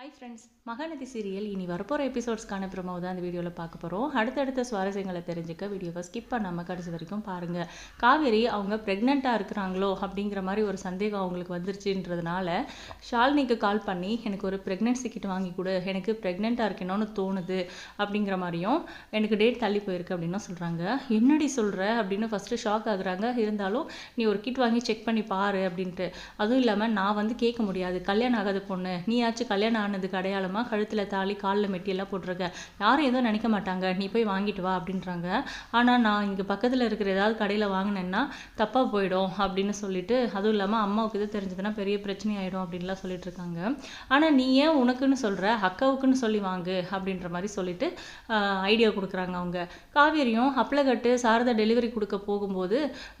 Hi friends Mahanadi serial. இனி வரப்போகிற எபிசோட்ஸ்க்கான promo தான் இந்த வீடியோவில் பார்க்க போகிறோம் அடுத்தடுத்த சுவாரஸ்யங்களை தெரிஞ்சுக்க வீடியோவை ஸ்கிப் பண்ணாமல் கடைசி வரைக்கும் பாருங்கள் காவேரி அவங்க ப்ரெக்னெண்ட்டாக இருக்கிறாங்களோ அப்படிங்கிற மாதிரி ஒரு சந்தேகம் அவங்களுக்கு வந்துருச்சுன்றதுனால ஷாலினிக்கு கால் பண்ணி எனக்கு ஒரு ப்ரெக்னென்சி கிட் வாங்கி கொடு. எனக்கு ப்ரெக்னெண்ட்டாக இருக்கணும்னு தோணுது. அப்படிங்கிற மாதிரியும் எனக்கு டேட் தள்ளி போயிருக்கு அப்படின்னு சொல்கிறாங்க என்னடி சொல்கிற அப்படின்னு ஃபஸ்ட்டு ஷாக் ஆகுறாங்க. இருந்தாலும் நீ ஒரு கிட் வாங்கி செக் பண்ணி பாரு அப்படின்ட்டு. அதுவும் இல்லாமல் நான் வந்து கேட்க முடியாது. கல்யாணம் ஆகாத பொண்ணு. நீயாச்சும் கல்யாணம் ஆனதுக்கு அடையாளமாக கழுத்தில் தாலி காலில் மெட்டியெல்லாம் போட்டிருக்க. யாரும் எதுவும் நினைக்க மாட்டாங்க. நீ போய் வாங்கிட்டு வா அப்படின்றாங்க. ஆனால் நான் இங்கே பக்கத்தில் இருக்கிற ஏதாவது கடையில் வாங்கினேன்னா தப்பாக போயிடும் அப்படின்னு சொல்லிட்டு அதுவும் இல்லாமல் அம்மாவுக்கு இது தெரிஞ்சதுன்னா பெரிய பிரச்சனை ஆகிடும் அப்படின்லாம் சொல்லிட்டு இருக்காங்க. ஆனால் நீ ஏன் உனக்குன்னு சொல்கிற அக்காவுக்குன்னு சொல்லி வாங்கு அப்படின்ற மாதிரி சொல்லிட்டு ஐடியா கொடுக்குறாங்க அவங்க. காவேரியும் அப்ளகட்டு சாரதா டெலிவரி கொடுக்க போகும்போது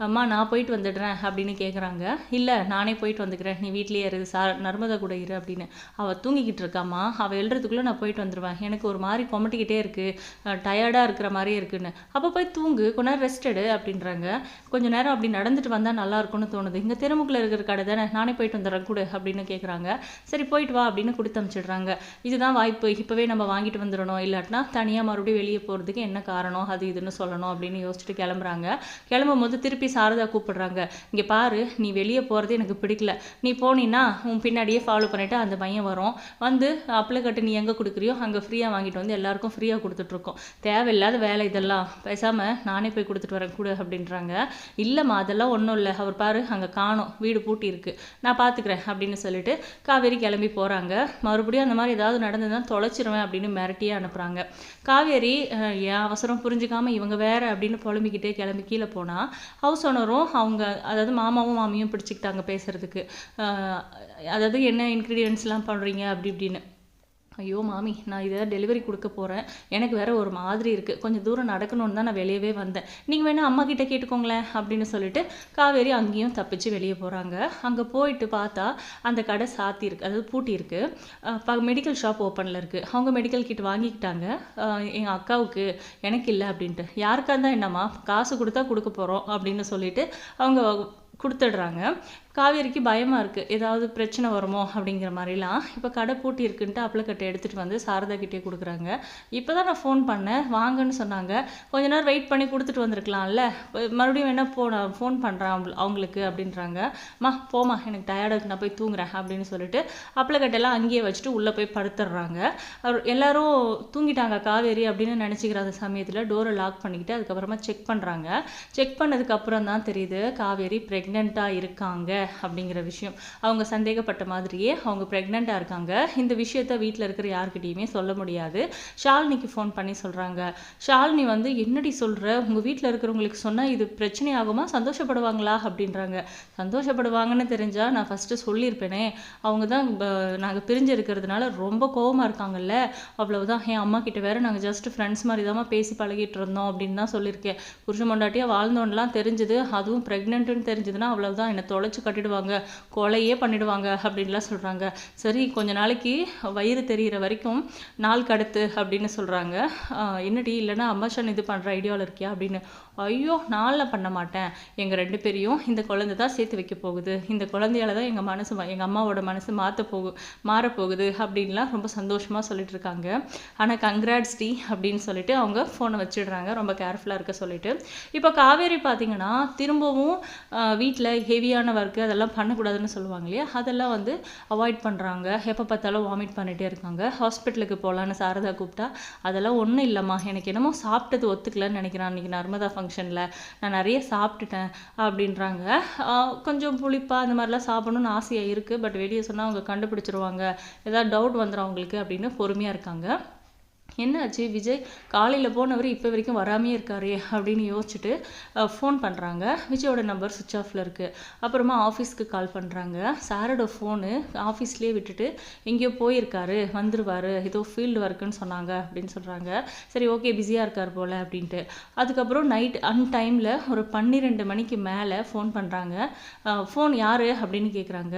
அம்மா நான் போயிட்டு வந்துடுறேன் அப்படின்னு கேட்குறாங்க இல்லை நானே போயிட்டு வந்துக்கிறேன். நீ வீட்லேயே இரு. சா நர்மதா கூட இரு அப்படின்னு. அவள் தூங்கிக்கிட்டு இருக்காம்மா. அவள் எழுறதுக்குள்ளே நான் போயிட்டு வந்துடுவேன் எனக்கு ஒரு மாதிரி கொமட்டிக்கிட்டே இருக்குது டயர்டாக இருக்கிற மாதிரியே இருக்குன்னு. அப்போ போய் தூங்கு. கொஞ்ச நேரம் ரெஸ்ட் எடு அப்படின்றாங்க. கொஞ்ச நேரம் அப்படி நடந்துட்டு வந்தால் நல்லா இருக்கும்னு தோணுது. இங்கே திருமுக்கில் இருக்கிற கடை தானே? நானே போயிட்டு வந்துடுறேன். கூடு அப்படின்னு கேட்குறாங்க சரி போயிட்டு வா அப்படின்னு கொடுத்து அனுப்பிச்சிடுறாங்க. இதுதான் வாய்ப்பு. இப்போவே நம்ம வாங்கிட்டு வந்துடணும். இல்லாட்டினா தனியாக மறுபடியும் வெளியே போகிறதுக்கு என்ன காரணம்? அது இதுன்னு சொல்லணும் அப்படின்னு யோசிச்சுட்டு கிளம்புறாங்க. கிளம்பும் போது திருப்பி சாரதா கூப்பிடுறாங்க. இங்கே பாரு நீ வெளியே போகிறது எனக்கு பிடிக்கல. நீ போனீன்னா உன் பின்னாடியே ஃபாலோ பண்ணிவிட்டு அந்த பையன் வரும். வந்து அப்ளை நீ எங்கே கொடுக்குறியோ அங்கே ஃப்ரீயாக வாங்கிட்டு வந்து எல்லாருக்கும் ஃப்ரீயாக கொடுத்துட்ருக்கோம். தேவையில்லாத வேலை இதெல்லாம். பேசாமல் நானே போய் கொடுத்துட்டு வரேன் கூட அப்படின்றாங்க. இல்லைம்மா அதெல்லாம் ஒன்றும் இல்லை. அவர் பாரு அங்கே காணும். வீடு பூட்டி இருக்கு. நான் பார்த்துக்கிறேன் அப்படின்னு சொல்லிட்டு காவேரி கிளம்பி போகிறாங்க மறுபடியும் அந்த மாதிரி ஏதாவது நடந்ததுன்னா தொலைச்சிருவேன் அப்படின்னு மிரட்டியே அனுப்புகிறாங்க காவேரி என் அவசரம் புரிஞ்சுக்காமல் இவங்க வேற அப்படின்னு புலம்பிக்கிட்டே கிளம்பி கீழே போனால் ஹவுஸ் ஓனரும் அவங்க அதாவது மாமாவும் மாமியும் பிடிச்சிக்கிட்டாங்க பேசுகிறதுக்கு அதாவது என்ன இன்க்ரீடியன்ஸ்லாம் பண்ணுறீங்க அப்படி இப்படின்னு ஐயோ மாமி நான் இதை டெலிவரி கொடுக்க போகிறேன் எனக்கு வேற ஒரு மாதிரி இருக்குது கொஞ்சம் தூரம் நடக்கணும்னு தான் நான் வெளியவே வந்தேன். நீங்கள் வேணால் அம்மா கிட்டே கேட்டுக்கோங்களேன் அப்படின்னு சொல்லிட்டு காவேரி அங்கேயும் தப்பிச்சு வெளியே போகிறாங்க அங்கே போயிட்டு பார்த்தா அந்த கடை சாத்தி இருக்கு அதாவது பூட்டி இருக்கு. மெடிக்கல் ஷாப் ஓப்பனில் இருக்குது அவங்க மெடிக்கல் கிட் வாங்கிக்கிட்டாங்க. எங்கள் அக்காவுக்கு எனக்கு இல்லை அப்படின்ட்டு. யாருக்கா இருந்தால் என்னம்மா காசு கொடுத்தா கொடுக்க போகிறோம் அப்படின்னு சொல்லிட்டு அவங்க கொடுத்துடுறாங்க. காவேரிக்கு பயமாக இருக்குது ஏதாவது பிரச்சனை வருமோ அப்படிங்கிற மாதிரிலாம் இப்போ கடை பூட்டி இருக்குன்ட்டு அப்பளக்கட்டை எடுத்துகிட்டு வந்து சாரதா கிட்டே கொடுக்குறாங்க. இப்போ தான் நான் ஃபோன் பண்ணேன். வாங்கன்னு சொன்னாங்க. கொஞ்ச நேரம் வெயிட் பண்ணி கொடுத்துட்டு வந்திருக்கலாம்ல. மறுபடியும் வேணா போ நான் ஃபோன் பண்ணுறேன் அவங்க அவங்களுக்கு அப்படின்றாங்க. மா போமா எனக்கு டயர்டாக நான் போய் தூங்குறேன் அப்படின்னு சொல்லிட்டு அப்பளக்கட்டையெல்லாம் அங்கேயே வச்சுட்டு உள்ளே போய் படுத்துடுறாங்க அவர் எல்லாரும் தூங்கிட்டாங்க காவேரி அப்படின்னு நினச்சிக்கிற அந்த சமயத்தில் டோரை லாக் பண்ணிக்கிட்டு அதுக்கப்புறமா செக் பண்ணுறாங்க செக் பண்ணதுக்கப்புறம் தான் தெரியுது காவேரி ப்ரெக்னெண்ட்டாக இருக்காங்க. அப்படிங்கிற விஷயம். அவங்க சந்தேகப்பட்ட மாதிரியே அவங்க ப்ரெக்னெண்ட்டாக இருக்காங்க. இந்த விஷயத்த வீட்டில் இருக்கிற யாருக்கிட்டேயுமே சொல்ல முடியாது. ஷாலினிக்கு ஃபோன் பண்ணி சொல்கிறாங்க ஷாலினி வந்து என்னடி சொல்கிற உங்கள் வீட்டில் இருக்கிறவங்களுக்கு சொன்னால் இது பிரச்சனை ஆகுமா சந்தோஷப்படுவாங்களா? அப்படின்றாங்க. சந்தோஷப்படுவாங்கன்னு தெரிஞ்சால் நான் ஃபஸ்ட்டு சொல்லியிருப்பேனே. அவங்க தான் நாங்கள் பிரிஞ்சு இருக்கிறதுனால ரொம்ப கோவமாக இருக்காங்கல்ல. அவ்வளவுதான். என் அம்மா கிட்ட வேற நாங்கள் ஜஸ்ட் ஃப்ரெண்ட்ஸ் மாதிரி தான் பேசி பழகிட்டு இருந்தோம் அப்படின்னு தான் சொல்லியிருக்கேன். புருஷன் மொண்டாட்டியாக வாழ்ந்தோன்னெலாம் தெரிஞ்சுது. அதுவும் ப்ரெக்னென்ட்டுன்னு தெரிஞ்சதுன்னா அவ்வளவுதான். என்னை தொலைச்சு கட்டிடுவாங்க கொலையே பண்ணிடுவாங்க அப்படின்லாம் சொல்கிறாங்க சரி கொஞ்ச நாளைக்கு வயிறு தெரிகிற வரைக்கும் நாள் கடத்து அப்படின்னு சொல்கிறாங்க என்னடி இல்லைன்னா அம்பாஷன் இது பண்ணுற ஐடியாவில் இருக்கியா அப்படின்னு. ஐயோ நாளில் பண்ண மாட்டேன். எங்கள் ரெண்டு பேரையும் இந்த குழந்தை தான் சேர்த்து வைக்க போகுது. இந்த குழந்தையால தான் எங்கள் மனசு எங்கள் அம்மாவோட மனசு மாற்ற போகு மாறப்போகுது அப்படின்லாம் ரொம்ப சந்தோஷமாக சொல்லிட்டு இருக்காங்க. ஆனால் கங்க்ராட்ஸ் டி அப்படின்னு சொல்லிட்டு அவங்க ஃபோனை வச்சிடுறாங்க. ரொம்ப கேர்ஃபுல்லாக இருக்க சொல்லிட்டு. இப்போ காவேரி பார்த்தீங்கன்னா திரும்பவும் வீட்டில் ஹெவியான ஒர்க்கு அதெல்லாம் பண்ணக்கூடாதுன்னு சொல்லுவாங்க இல்லையா? அதெல்லாம் வந்து அவாய்ட் பண்ணுறாங்க எப்போ பார்த்தாலும் வாமிட் பண்ணிகிட்டே இருக்காங்க. ஹாஸ்பிட்டலுக்கு போகலான்னு சாரதா கூப்பிட்டா அதெல்லாம் ஒன்றும் இல்லைம்மா. எனக்கு என்னமோ சாப்பிட்டது ஒத்துக்கலன்னு நினைக்கிறேன். அன்றைக்கி நர்மதா ஃபங்க்ஷனில் நான் நிறைய சாப்பிட்டுட்டேன் அப்படின்றாங்க. கொஞ்சம் புளிப்பாக அந்த மாதிரிலாம் சாப்பிடணும்னு ஆசையாக இருக்குது பட் வெளியே சொன்னால் அவங்க கண்டுபிடிச்சிருவாங்க. ஏதாவது டவுட் வந்துடும் அவங்களுக்கு அப்படின்னு பொறுமையாக இருக்காங்க. என்னாச்சு? விஜய் காலையில் போனவர் இப்போ வரைக்கும் வராமையே இருக்காரே அப்படின்னு யோசிச்சுட்டு ஃபோன் பண்ணுறாங்க விஜயோட நம்பர் சுவிட்ச் ஆஃபில் இருக்குது அப்புறமா ஆஃபீஸ்க்கு கால் பண்ணுறாங்க சாரோட ஃபோனு ஆஃபீஸ்லேயே விட்டுட்டு எங்கேயோ போயிருக்காரு வந்துருவார் ஏதோ ஃபீல்டு ஒர்க்குன்னு சொன்னாங்க அப்படின்னு சொல்கிறாங்க சரி ஓகே பிஸியாக இருக்கார் போல் அப்படின்ட்டு. அதுக்கப்புறம் நைட் அன் டைமில் ஒரு பன்னிரெண்டு மணிக்கு மேலே ஃபோன் பண்ணுறாங்க ஃபோன் யார் அப்படின்னு கேட்குறாங்க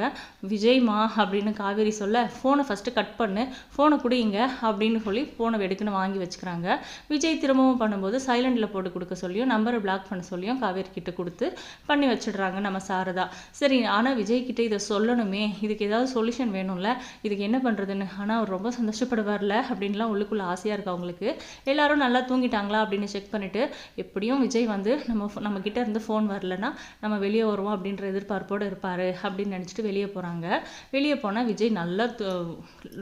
விஜய்மா அப்படின்னு காவேரி சொல்ல ஃபோனை ஃபஸ்ட்டு கட் பண்ணு ஃபோனை குடிங்க அப்படின்னு சொல்லி ஃபோனை வெடுக்குன்னு வாங்கி வச்சுக்கிறாங்க. விஜய் திரும்பவும் பண்ணும்போது சைலண்டில் போட்டு கொடுக்க சொல்லியும் நம்பரை பிளாக் பண்ண சொல்லியும் காவேரி கிட்ட கொடுத்து பண்ணி வச்சிடுறாங்க நம்ம சாரதா. சரி ஆனால் விஜய் கிட்ட இதை சொல்லணுமே. இதுக்கு ஏதாவது சொல்யூஷன் வேணும்ல? இதுக்கு என்ன பண்ணுறதுன்னு ஆனால் அவர் ரொம்ப சந்தோஷப்படுவார்ல அப்படின்லாம் உள்ளுக்குள்ள ஆசையாக இருக்கு அவங்களுக்கு. எல்லாரும் நல்லா தூங்கிட்டாங்களா அப்படின்னு செக் பண்ணிவிட்டு எப்படியும் விஜய் வந்து நம்ம நம்ம கிட்ட இருந்து ஃபோன் வரலன்னா நம்ம வெளியே வருவோம் அப்படின்ற எதிர்பார்ப்போடு இருப்பார் அப்படின்னு நினச்சிட்டு வெளியே போகிறாங்க வெளியே போனால் விஜய் நல்லா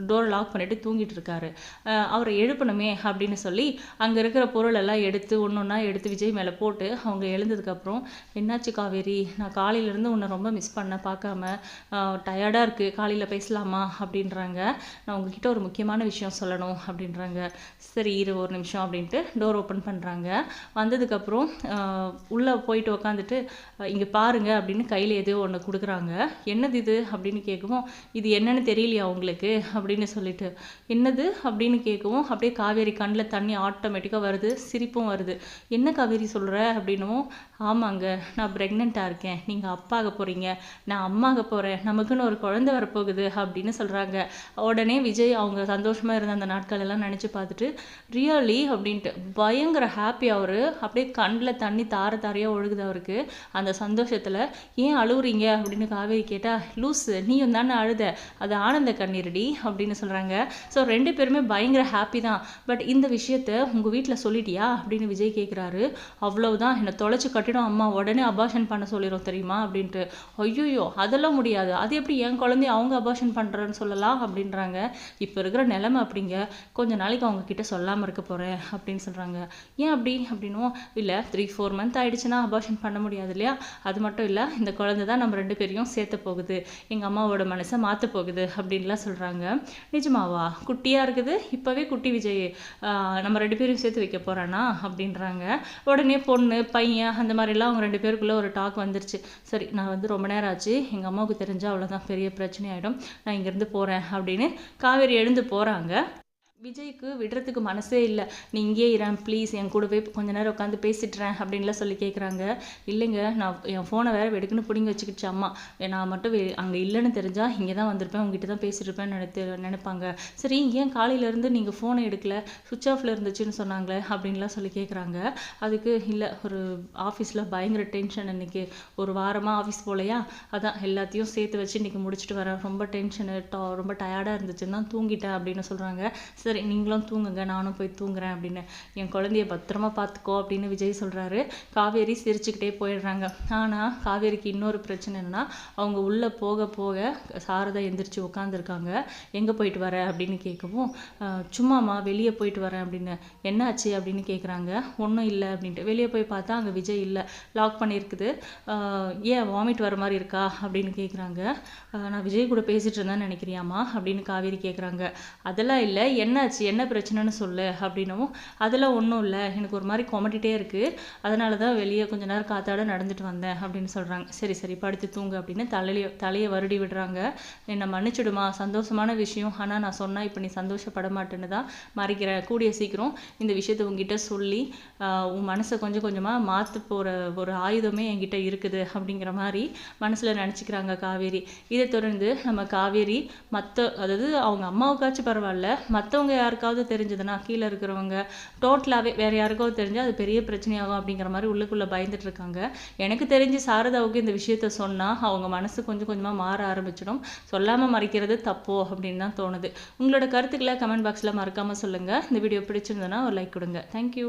டோர் லாக் பண்ணிட்டு தூங்கிட்டு இருக்காரு. அவரை எழு எழுப்பணுமே அப்படின்னு சொல்லி அங்கே இருக்கிற பொருள் எல்லாம் எடுத்து ஒன்று ஒன்றா எடுத்து விஜய் மேலே போட்டு அவங்க எழுந்ததுக்கப்புறம் என்னாச்சு காவேரி? நான் காலையிலேருந்து உன்னை ரொம்ப மிஸ் பண்ண பார்க்காம டயர்டாக இருக்குது காலையில் பேசலாமா? அப்படின்றாங்க. நான் உங்ககிட்ட ஒரு முக்கியமான விஷயம் சொல்லணும் அப்படின்றாங்க. சரி இரு ஒரு நிமிஷம் அப்படின்ட்டு டோர் ஓப்பன் பண்ணுறாங்க வந்ததுக்கப்புறம் உள்ளே போயிட்டு உக்காந்துட்டு இங்கே பாருங்க அப்படின்னு கையில் ஏதோ ஒன்று கொடுக்குறாங்க. என்னது இது? அப்படின்னு கேட்கவும் இது என்னன்னு தெரியலையா உங்களுக்கு? அப்படின்னு சொல்லிட்டு என்னது? அப்படின்னு கேட்கவும் அப்படியே காவேரி கண்ணில் தண்ணி ஆட்டோமேட்டிக்காக வருது சிரிப்பும் வருது. என்ன காவேரி சொல்கிற அப்படின்னும் ஆமாங்க நான் ப்ரெக்னெண்ட்டாக இருக்கேன். நீங்கள் அப்பாக போகிறீங்க நான் அம்மாக போகிறேன் நமக்குன்னு ஒரு குழந்தை வரப்போகுது அப்படின்னு சொல்கிறாங்க உடனே விஜய் அவங்க சந்தோஷமாக இருந்த அந்த நாட்கள் எல்லாம் நினச்சி பார்த்துட்டு ரியலி அப்படின்ட்டு. பயங்கர ஹாப்பி அவர். அப்படியே கண்ணில் தண்ணி தார தாரையாக ஒழுகுது அவருக்கு. அந்த சந்தோஷத்தில் ஏன் அழுவுறீங்க? அப்படின்னு காவேரி கேட்டால் லூஸு நீயும் தானே அழுத. அது ஆனந்த கண்ணீரடி அப்படின்னு சொல்கிறாங்க ஸோ ரெண்டு பேருமே பயங்கர ஹாப்பி தான் பட் இந்த விஷயத்த உங்கள் வீட்டில் சொல்லிட்டியா? அப்படின்னு விஜய் கேட்குறாரு அவ்வளவுதான். என்னை தொலைச்சி கட்டிடும் அம்மா. உடனே அபாஷன் பண்ண சொல்லிடும் தெரியுமா? அப்படின்ட்டு. ஐயோயோ அதெல்லாம் முடியாது. அது எப்படி என் குழந்தைய அவங்க அபாஷன் பண்ணுறேன்னு சொல்லலாம் அப்படின்றாங்க. இப்போ இருக்கிற நிலைமை அப்படிங்க. கொஞ்ச நாளைக்கு அவங்க கிட்ட சொல்லாமல் இருக்க போகிறேன் அப்படின்னு சொல்கிறாங்க ஏன் அப்படி? அப்படின்னும். இல்லை த்ரீ ஃபோர் மந்த் ஆயிடுச்சுன்னா அபாஷன் பண்ண முடியாது இல்லையா? அது மட்டும் இல்லை இந்த குழந்தை தான் நம்ம ரெண்டு பேரையும் சேர்த்த போகுது. எங்கள் அம்மாவோட மனசை மாற்ற போகுது அப்படின்லாம் சொல்கிறாங்க நிஜமாவா? குட்டியாக இருக்குது. இப்போவே குட்டி விஜய் நம்ம ரெண்டு பேரும் சேர்த்து வைக்க போகிறானா அப்படின்றாங்க. உடனே பொண்ணு பையன் அந்த மாதிரிலாம் அவங்க ரெண்டு பேருக்குள்ளே ஒரு டாக் வந்துருச்சு. சரி நான் வந்து ரொம்ப நேரம் ஆச்சு. எங்கள் அம்மாவுக்கு தெரிஞ்சால் அவ்வளோதான் பெரிய பிரச்சனை ஆகிடும் நான் இங்கேருந்து போகிறேன் அப்படின்னு காவேரி எழுந்து போகிறாங்க விஜய்க்கு விடுறதுக்கு மனசே இல்லை. நீ இங்கேயே இறேன் ப்ளீஸ் என் கூடவே கொஞ்ச நேரம் உட்காந்து பேசிட்டுறேன் அப்படின்லாம் சொல்லி கேட்குறாங்க இல்லைங்க நான் என் ஃபோனை வேறு வெடுக்குன்னு பிடிங்கி வச்சுக்கிச்சு அம்மா. நான் மட்டும் அங்கே இல்லைன்னு தெரிஞ்சால் இங்கே தான் வந்திருப்பேன் உங்ககிட்ட தான் பேசிட்டு நினைத்து நினைப்பாங்க. சரி ஏன் காலையிலேருந்து நீங்கள் ஃபோனை எடுக்கல? சுவிட்ச் ஆஃபில் இருந்துச்சுன்னு சொன்னாங்களே அப்படின்லாம் சொல்லி கேட்குறாங்க அதுக்கு இல்லை ஒரு ஆஃபீஸில் பயங்கர டென்ஷன் இன்னைக்கு. ஒரு வாரமாக ஆஃபீஸ் போகலையா அதான் எல்லாத்தையும் சேர்த்து வச்சு இன்றைக்கி முடிச்சுட்டு வரேன். ரொம்ப டென்ஷனு ரொம்ப டயர்டாக இருந்துச்சுன்னு தான் தூங்கிட்டேன் அப்படின்னு சொல்கிறாங்க சரி சரி நீங்களும் தூங்குங்க நானும் போய் தூங்குறேன் அப்படின்னு என் குழந்தைய பத்திரமா பார்த்துக்கோ அப்படின்னு விஜய் சொல்கிறாரு காவேரி சிரிச்சுக்கிட்டே போயிடுறாங்க. ஆனால் காவேரிக்கு இன்னொரு பிரச்சனை என்னன்னா அவங்க உள்ளே போக போக சாரதா எந்திரிச்சு உட்காந்துருக்காங்க எங்கே போயிட்டு வர? அப்படின்னு கேட்கவும் சும்மாம்மா வெளியே போயிட்டு வரேன் அப்படின்னு. என்னாச்சு? அப்படின்னு கேட்குறாங்க ஒன்றும் இல்லை அப்படின்ட்டு. வெளியே போய் பார்த்தா அங்கே விஜய் இல்லை. லாக் பண்ணியிருக்குது ஏன் வாமிட் வர மாதிரி இருக்கா? அப்படின்னு கேட்குறாங்க நான் விஜய் கூட பேசிகிட்டு இருந்தேன்னு நினைக்கிறியாம்மா? அப்படின்னு காவேரி கேட்குறாங்க அதெல்லாம் இல்லை. என்ன என்னாச்சு? என்ன பிரச்சனைன்னு சொல்லு அப்படின்னவும் அதெல்லாம் ஒன்றும் இல்லை. எனக்கு ஒரு மாதிரி கொமட்டிகிட்டே இருக்குது அதனால தான் வெளியே கொஞ்ச நேரம் காத்தாட நடந்துட்டு வந்தேன் அப்படின்னு சொல்கிறாங்க சரி சரி. படுத்து தூங்கு அப்படின்னு தலையை தலையை வருடி விடுறாங்க. என்னை மன்னிச்சிடுமா. சந்தோஷமான விஷயம். ஆனால் நான் சொன்னால் இப்போ நீ சந்தோஷப்பட மாட்டேன்னு தான் மறைக்கிறேன் கூடிய சீக்கிரம் இந்த விஷயத்தை உங்ககிட்ட சொல்லி உன் மனசை கொஞ்சம் கொஞ்சமாக மாற்று போகிற ஒரு ஆயுதமே என்கிட்ட இருக்குது அப்படிங்கிற மாதிரி மனசில் நினச்சிக்கிறாங்க காவேரி. இதை தொடர்ந்து நம்ம காவேரி மற்ற அதாவது அவங்க அம்மாவுக்காச்சும் பரவாயில்ல மற்றவங்க யாருக்காவது தெரிஞ்சதுன்னா கீழே இருக்கிறவங்க டோட்டலாகவே வேற யாருக்காவது தெரிஞ்சால் அது பெரிய பிரச்சனையாகும் அப்படிங்கிற மாதிரி உள்ளுக்குள்ளே பயந்துட்டு இருக்காங்க. எனக்கு தெரிஞ்சு சாரதாவுக்கு இந்த விஷயத்த சொன்னால் அவங்க மனசு கொஞ்சம் கொஞ்சமாக மாற ஆரம்பிச்சிடும். சொல்லாமல் மறைக்கிறது தப்போ அப்படின்னு தான் தோணுது. உங்களோட கருத்துக்களை கமெண்ட் பாக்ஸில் மறக்காமல் சொல்லுங்கள் இந்த வீடியோ பிடிச்சிருந்ததுன்னா ஒரு லைக் கொடுங்க. தேங்க்யூ